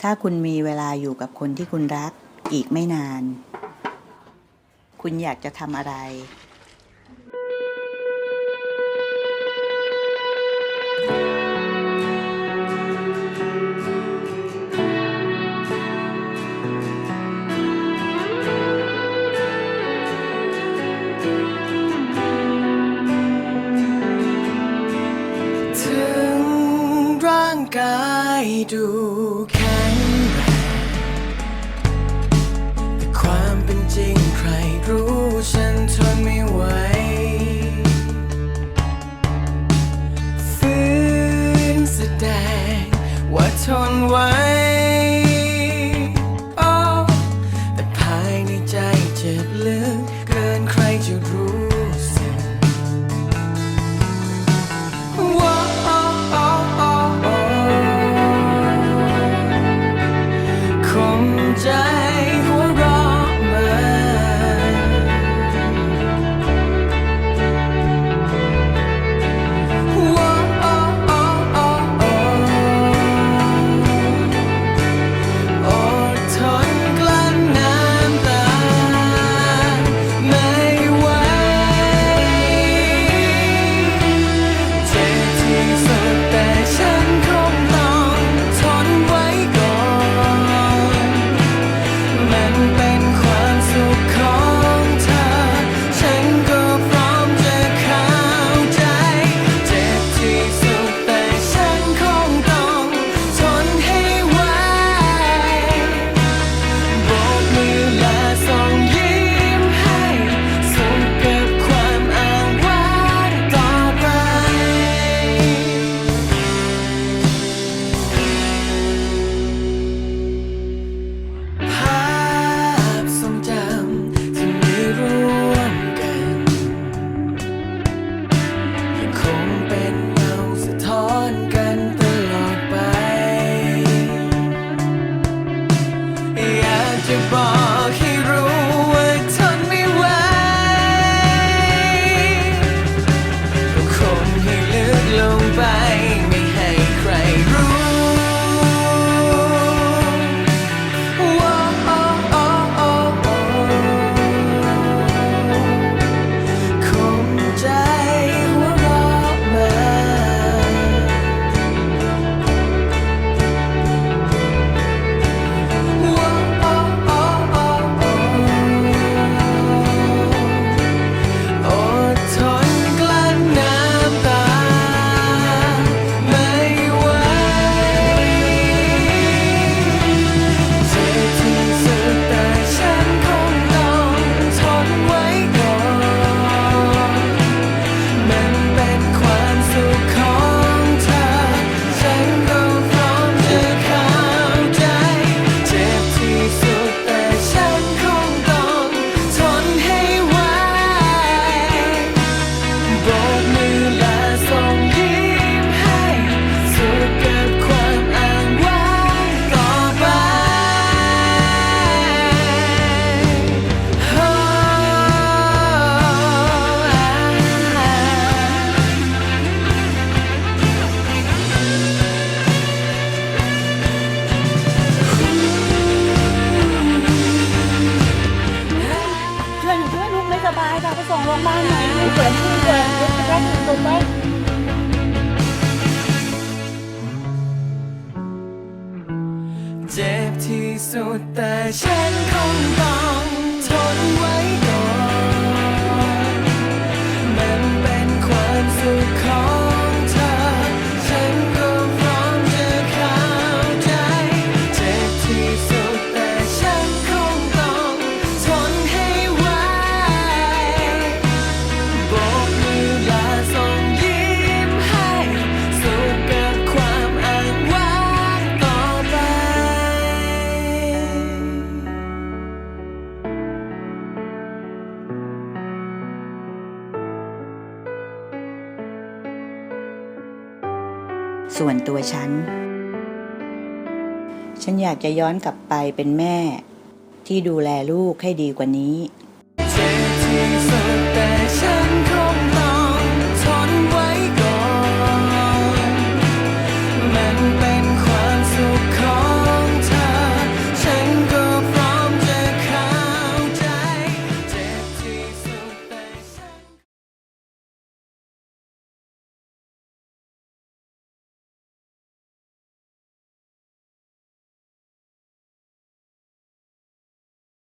ถ้าคุณมีเวลาอยู่กับคนที่คุณรักอีกไม่นาน คุณอยากจะทำอะไร ถึงร่างกายดูแ to buy. Bukan, bukan. Bukan, bukan. เจ็บที่สุดแต่ฉันคงต้องทนไว้ ส่วนตัวฉัน ฉันอยากจะย้อนกลับไปเป็นแม่ ที่ดูแลลูกให้ดีกว่านี้